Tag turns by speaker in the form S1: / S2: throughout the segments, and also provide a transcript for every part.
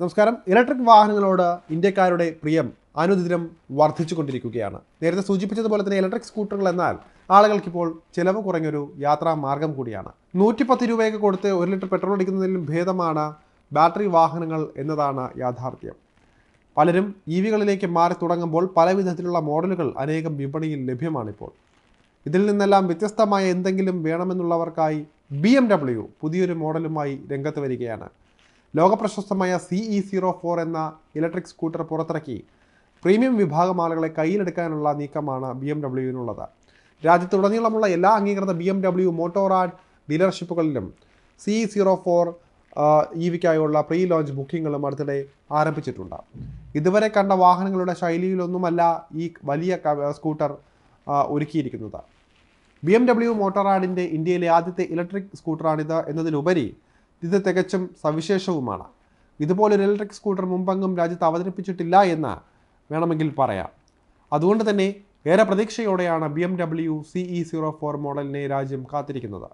S1: നമസ്കാരം. ഇലക്ട്രിക് വാഹനങ്ങളോട് ഇന്ത്യക്കാരുടെ പ്രിയം അനുദിനം വർദ്ധിച്ചുകൊണ്ടിരിക്കുകയാണ്. നേരത്തെ സൂചിപ്പിച്ചതുപോലെ തന്നെ ഇലക്ട്രിക് സ്കൂട്ടറുകൾ എന്നാൽ ആളുകൾക്കിപ്പോൾ ചിലവ് കുറഞ്ഞൊരു യാത്രാ മാർഗം കൂടിയാണ്. നൂറ്റിപ്പത്ത് രൂപയൊക്കെ കൊടുത്ത് ഒരു ലിറ്റർ പെട്രോൾ അടിക്കുന്നതിലും ഭേദമാണ് ബാറ്ററി വാഹനങ്ങൾ എന്നതാണ് യാഥാർത്ഥ്യം. പലരും ഇ വികളിലേക്ക് മാറി തുടങ്ങുമ്പോൾ പല വിധത്തിലുള്ള മോഡലുകൾ അനേകം വിപണിയിൽ ലഭ്യമാണിപ്പോൾ. ഇതിൽ നിന്നെല്ലാം വ്യത്യസ്തമായ എന്തെങ്കിലും വേണമെന്നുള്ളവർക്കായി ബി എം ഡബ്ല്യു പുതിയൊരു മോഡലുമായി രംഗത്ത് വരികയാണ്. ലോകപ്രശസ്തമായ സി ഇ സീറോ ഫോർ എന്ന ഇലക്ട്രിക് സ്കൂട്ടർ പുറത്തിറക്കി. പ്രീമിയം വിഭാഗം ആളുകളെ കയ്യിലെടുക്കാനുള്ള നീക്കമാണ് ബി എം ഡബ്ല്യുവിനുള്ളത് രാജ്യത്തുടനീളമുള്ള എല്ലാ അംഗീകൃത ബി എം ഡബ്ല്യു മോട്ടോറാഡ് ഡീലർഷിപ്പുകളിലും സി സീറോ ഫോർ ഇ വിക്കായുള്ള പ്രീ ലോഞ്ച് ബുക്കിങ്ങുകളും അടുത്തിടെ ആരംഭിച്ചിട്ടുണ്ട്. ഇതുവരെ കണ്ട വാഹനങ്ങളുടെ ശൈലിയിലൊന്നുമല്ല ഈ വലിയ സ്കൂട്ടർ ഒരുക്കിയിരിക്കുന്നത്. ബി എം ഡബ്ല്യു മോട്ടോറാഡിന്റെ ഇന്ത്യയിലെ ആദ്യത്തെ ഇലക്ട്രിക് സ്കൂട്ടറാണിത് എന്നതിലുപരി ഇത് തികച്ചും സവിശേഷവുമാണ്. ഇതുപോലൊരു ഇലക്ട്രിക് സ്കൂട്ടർ മുമ്പെങ്ങും രാജ്യത്ത് അവതരിപ്പിച്ചിട്ടില്ല എന്ന് വേണമെങ്കിൽ പറയാം. അതുകൊണ്ട് തന്നെ ഏറെ പ്രതീക്ഷയോടെയാണ് B M W C E zero four മോഡലിനെ രാജ്യം കാത്തിരിക്കുന്നത്.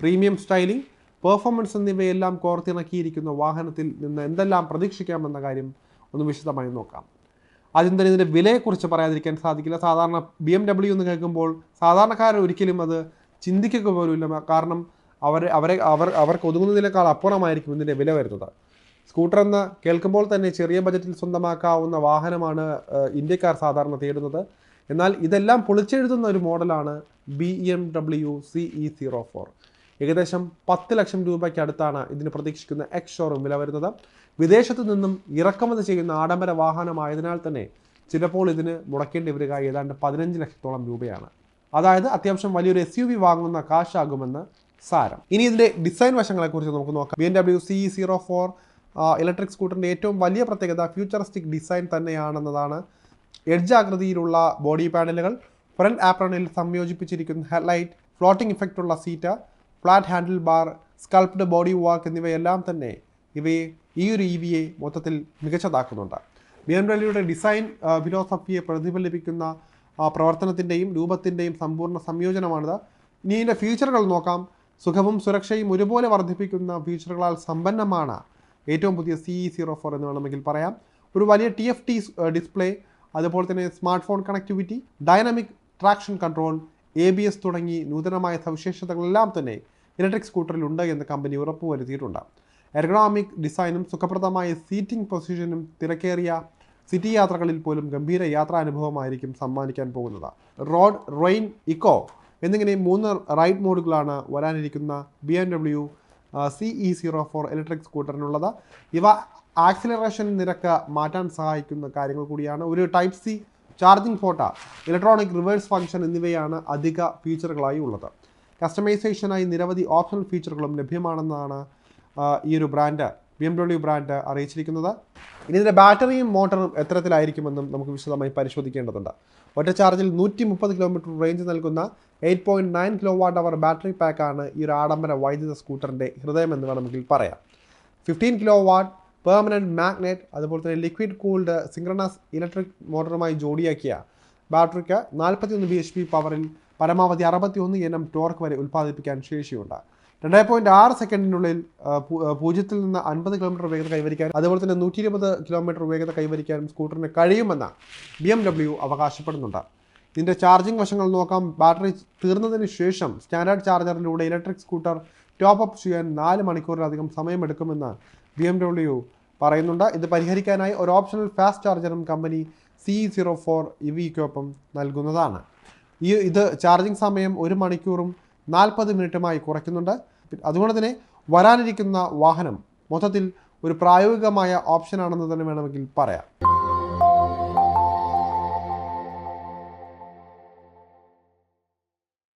S1: പ്രീമിയം സ്റ്റൈലിംഗ് പെർഫോമൻസ് എന്നിവയെല്ലാം കോർത്തിണക്കിയിരിക്കുന്ന വാഹനത്തിൽ നിന്ന് എന്തെല്ലാം പ്രതീക്ഷിക്കാമെന്ന കാര്യം ഒന്ന് വിശദമായി നോക്കാം. ആദ്യം തന്നെ ഇതിന്റെ വിലയെക്കുറിച്ച് പറയാതിരിക്കാൻ സാധിക്കില്ല. സാധാരണ ബി എം ഡബ്ല്യു എന്ന് കേൾക്കുമ്പോൾ സാധാരണക്കാരൻ ഒരിക്കലും അത് ചിന്തിക്കുക പോലുമില്ല. കാരണം അവർ അവരെ അവർ അവർക്ക് ഒതുങ്ങുന്നതിനേക്കാൾ അപ്പുറമായിരിക്കും ഇതിന്റെ വില വരുന്നത്. സ്കൂട്ടർ എന്ന് കേൾക്കുമ്പോൾ തന്നെ ചെറിയ ബജറ്റിൽ സ്വന്തമാക്കാവുന്ന വാഹനമാണ് ഇന്ത്യക്കാർ സാധാരണ തേടുന്നത്. എന്നാൽ ഇതെല്ലാം പൊളിച്ചെഴുതുന്ന ഒരു മോഡലാണ് B M W C E zero four. ഏകദേശം പത്ത് ലക്ഷം രൂപയ്ക്ക് അടുത്താണ് ഇതിന് പ്രതീക്ഷിക്കുന്ന എക്സ് ഷോറൂം വില വരുന്നത്. വിദേശത്തു നിന്നും ഇറക്കുമതി ചെയ്യുന്ന ആഡംബര വാഹനമായതിനാൽ തന്നെ ചിലപ്പോൾ ഇതിന് മുടക്കേണ്ടി വരിക ഏതാണ്ട് പതിനഞ്ച് ലക്ഷത്തോളം രൂപയാണ്. അതായത് അത്യാവശ്യം വലിയൊരു എസ് യു വി വാങ്ങുന്ന കാശാകുമെന്ന് സാരം. ഇനി ഇതിന്റെ ഡിസൈൻ വശങ്ങളെ കുറിച്ച് നമുക്ക് നോക്കാം. B N W C zero four electric സ്കൂട്ടറിന്റെ ഏറ്റവും വലിയ പ്രത്യേകത ഫ്യൂച്ചറിസ്റ്റിക് ഡിസൈൻ തന്നെയാണെന്നതാണ് എഡ്ജ് ആകൃതിയിലുള്ള ബോഡി പാനലുകൾ ഫ്രണ്ട് ആപ്രണിൽ സംയോജിപ്പിച്ചിരിക്കുന്ന ഹെഡ്ലൈറ്റ് ഫ്ലോട്ടിംഗ് ഇഫക്റ്റ് ഉള്ള seat flat handle bar sculpted body work എന്നിവയെല്ലാം തന്നെ ഇവയെ ഈ ഒരു ഇ വിയെ മൊത്തത്തിൽ മികച്ചതാക്കുന്നുണ്ട്. ബി എം ഡബ്ല്യുടെ ഡിസൈൻ ഫിലോസഫിയെ പ്രതിഫലിപ്പിക്കുന്ന പ്രവർത്തനത്തിന്റെയും രൂപത്തിന്റെയും സമ്പൂർണ സംയോജനമാണിത്. ഇനി ഇതിന്റെ ഫീച്ചറുകൾ നോക്കാം. സുഖവും സുരക്ഷയും ഒരുപോലെ വർദ്ധിപ്പിക്കുന്ന ഫീച്ചറുകളാൽ സമ്പന്നമാണ്. ഏറ്റവും പുതിയ സി സീറോ ഫോർ എന്ന് വേണമെങ്കിൽ പറയാം. ഒരു വലിയ ടി എഫ് ടി ഡിസ്പ്ലേ അതുപോലെ തന്നെ smart phone connectivity dynamic traction control A B S തുടങ്ങി നൂതനമായ സവിശേഷതകളെല്ലാം തന്നെ ഇലക്ട്രിക് സ്കൂട്ടറിൽ ഉണ്ട് എന്ന് കമ്പനി ഉറപ്പുവരുത്തിയിട്ടുണ്ട്. എർഗണോമിക് ഡിസൈനും സുഖപ്രദമായ സീറ്റിംഗ് പൊസിഷനും തിരക്കേറിയ സിറ്റി യാത്രകളിൽ പോലും ഗംഭീര യാത്രാനുഭവമായിരിക്കും സമ്മാനിക്കാൻ പോകുന്നത്. റോഡ് റെയിൻ ഇക്കോ എന്നിങ്ങനെ മൂന്ന് റൈഡ് മോഡുകളാണ് വരാനിരിക്കുന്ന B M W C E zero four electric സ്കൂട്ടറിനുള്ളത് ഇവ ആക്സിലറേഷൻ നിരക്ക് മാറ്റാൻ സഹായിക്കുന്ന കാര്യങ്ങൾ കൂടിയാണ്. ഒരു ടൈപ്പ് സി ചാർജിംഗ് ഫോട്ട ഇലക്ട്രോണിക് റിവേഴ്സ് ഫംഗ്ഷൻ എന്നിവയാണ് അധിക ഫീച്ചറുകളായി ഉള്ളത്. കസ്റ്റമൈസേഷനായി നിരവധി ഓപ്ഷണൽ ഫീച്ചറുകളും ലഭ്യമാണെന്നാണ് ഈ ഒരു brand B M W brand അറിയിച്ചിരിക്കുന്നത്. ഇനി ഇതിന്റെ ബാറ്ററിയും മോട്ടറും എത്രത്തിലായിരിക്കുമെന്നും നമുക്ക് വിശദമായി പരിശോധിക്കേണ്ടതുണ്ട്. ഒറ്റ ചാർജിൽ നൂറ്റി മുപ്പത് കിലോമീറ്റർ റേഞ്ച് നൽകുന്ന eight point nine kilo watt hour battery പാക്കാണ് ഈ ഒരു ആഡംബര വൈദ്യുത സ്കൂട്ടറിന്റെ ഹൃദയമെന്ന് വേണമെങ്കിൽ പറയാം. Fifteen kilo watt permanent magnet അതുപോലെ തന്നെ ലിക്വിഡ് കൂൾഡ് സിംഗ്രണസ് ഇലക്ട്രിക് മോട്ടറുമായി ജോഡിയാക്കിയ ബാറ്ററിക്ക് നാൽപ്പത്തിയൊന്ന് ബി എച്ച് പി പവറിൽ പരമാവധി അറുപത്തിയൊന്ന് എൻ എം ടോർക്ക് വരെ ഉൽപ്പാദിപ്പിക്കാൻ ശേഷിയുണ്ട്. രണ്ടേ പോയിന്റ് ആറ് സെക്കൻഡിനുള്ളിൽ പൂജ്യത്തിൽ നിന്ന് അൻപത് കിലോമീറ്റർ വേഗത കൈവരിക്കാൻ അതുപോലെ തന്നെ നൂറ്റി ഇരുപത് കിലോമീറ്റർ വേഗത കൈവരിക്കാനും സ്കൂട്ടറിന് കഴിയുമെന്ന് ബി എം ഡബ്ല്യു അവകാശപ്പെടുന്നുണ്ട്. ഇതിന്റെ ചാർജിംഗ് വശങ്ങൾ നോക്കാം. ബാറ്ററി തീർന്നതിന് ശേഷം സ്റ്റാൻഡേർഡ് ചാർജറിലൂടെ ഇലക്ട്രിക് സ്കൂട്ടർ ടോപ്പ് അപ്പ് ചെയ്യാൻ നാല് മണിക്കൂറിലധികം സമയമെടുക്കുമെന്ന് ബി എം ഡബ്ല്യു പറയുന്നുണ്ട്. ഇത് പരിഹരിക്കാനായി ഒരു ഓപ്ഷണൽ ഫാസ്റ്റ് ചാർജറും കമ്പനി സി സീറോ ഫോർ ഇവിക്കൊപ്പം നൽകുന്നതാണ്. ഈ ഇത് ചാർജിംഗ് സമയം ഒരു മണിക്കൂറും നാൽപ്പത് മിനിറ്റുമായി കുറയ്ക്കുന്നുണ്ട്. അതുകൊണ്ട് തന്നെ വരാനിരിക്കുന്ന വാഹനം മൊത്തത്തിൽ ഒരു പ്രായോഗികമായ ഓപ്ഷനാണെന്ന് തന്നെ വേണമെങ്കിൽ പറയാം.